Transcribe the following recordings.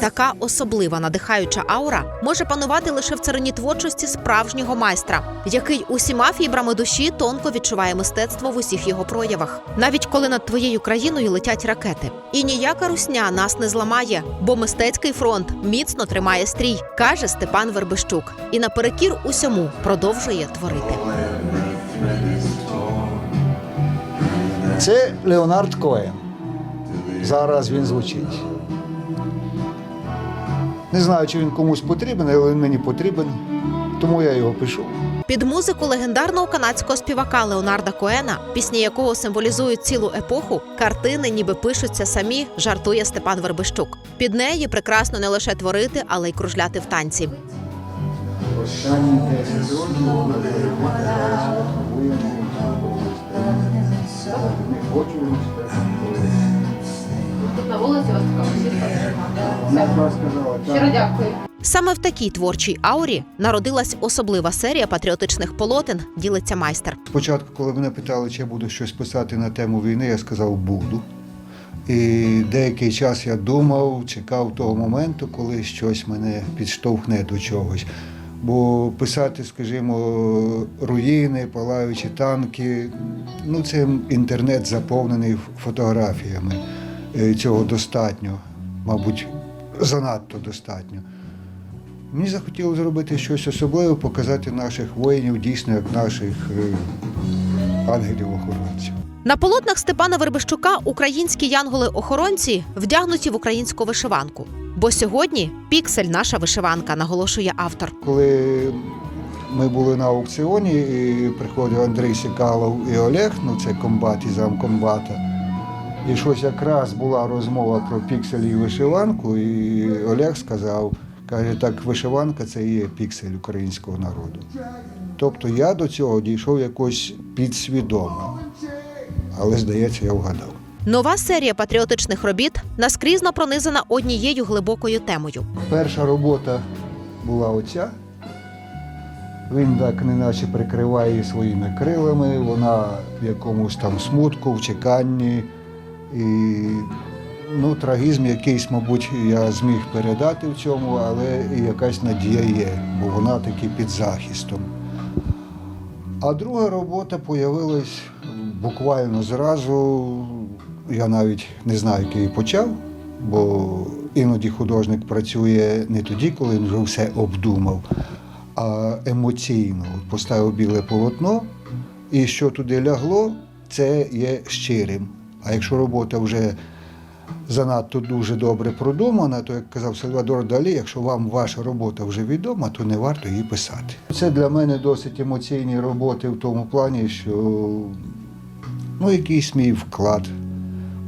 Така особлива надихаюча аура може панувати лише в царині творчості справжнього майстра, який усіма фібрами душі тонко відчуває мистецтво в усіх його проявах, навіть коли над твоєю країною летять ракети. І ніяка русня нас не зламає, бо мистецький фронт міцно тримає стрій, каже Степан Вербищук, і наперекір усьому продовжує творити. Це Леонард Коен. Зараз він звучить. Не знаю, чи він комусь потрібен, але він мені потрібен, тому я його пишу. Під музику легендарного канадського співака Леонарда Коена, пісні якого символізують цілу епоху, картини ніби пишуться самі, жартує Степан Вербищук. Під неї прекрасно не лише творити, але й кружляти в танці. Останні 10 років не хочу Щиро дякую. Саме в такій творчій аурі народилась особлива серія патріотичних полотен, ділиться майстер. Спочатку, коли мене питали, чи я буду щось писати на тему війни, я сказав буду. І деякий час я думав, чекав того моменту, коли щось мене підштовхне до чогось. Бо писати, скажімо, руїни, палаючі танки, ну це інтернет заповнений фотографіями. Е, Цього достатньо, мабуть, занадто достатньо. Мені захотілося зробити щось особливе, показати наших воїнів дійсно як наших е, ангелів-охоронців. На полотнах Степана Вербищука українські янголи-охоронці вдягнуті в українську вишиванку. Бо сьогодні піксель наша вишиванка, наголошує автор. Коли ми були на аукціоні, і приходив Андрій Сікалов і Олег, ну це комбат і замкомбата. І щось якраз була розмова про пікселі і вишиванку, і Олег сказав, каже, так вишиванка це і є піксель українського народу. Тобто я до цього дійшов якось підсвідомо. Але, здається, я вгадав. Нова серія патріотичних робіт наскрізно пронизана однією глибокою темою. Перша робота була оця. Він так неначе прикриває її своїми крилами, вона в якомусь там смутку, в чеканні. І ну, трагізм якийсь, мабуть, я зміг передати в цьому, але і якась надія є, бо вона таки під захистом. А друга робота появилась буквально зразу. Я навіть не знаю, як її почав, бо іноді художник працює не тоді, коли він вже все обдумав, а емоційно. Поставив біле полотно, і що туди лягло, це є щирим. А якщо робота вже занадто дуже добре продумана, то як казав Сальвадор Далі, якщо вам ваша робота вже відома, то не варто її писати. Це для мене досить емоційні роботи в тому плані, що ну, якийсь мій вклад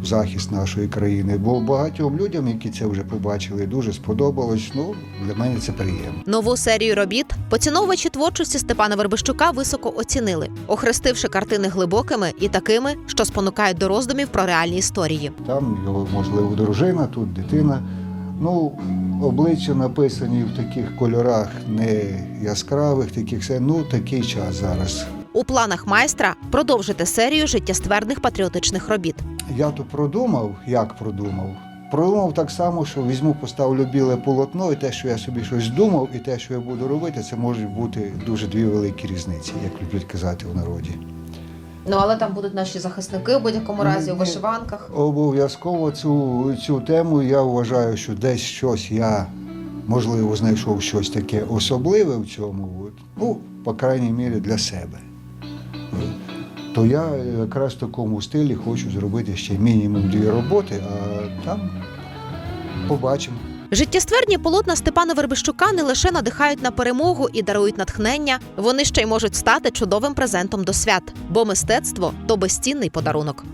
захист нашої країни. Бо багатьом людям, які це вже побачили, дуже сподобалось. Ну, для мене це приємно. Нову серію робіт поціновувачі творчості Степана Вербищука високо оцінили, охрестивши картини глибокими і такими, що спонукають до роздумів про реальні історії. Там його, можливо, дружина, тут дитина. Ну, обличчя написані в таких кольорах не яскравих, таких все. Ну, такий час зараз. У планах майстра продовжити серію життєстверних патріотичних робіт. Я то продумав, як продумав. Продумав так само, що візьму, поставлю біле полотно, і те, що я собі щось думав, і те, що я буду робити, це можуть бути дуже дві великі різниці, як люблять казати в народі. Ну але там будуть наші захисники у будь-якому разі у вишиванках. Обов'язково цю, цю тему я вважаю, що десь щось я, можливо, знайшов щось таке особливе в цьому, от. ну, по крайній мірі, для себе. То я якраз в такому стилі хочу зробити ще мінімум дві роботи, а там побачимо. Життєстверні полотна Степана Вербищука не лише надихають на перемогу і дарують натхнення, вони ще й можуть стати чудовим презентом до свят, бо мистецтво то безцінний подарунок.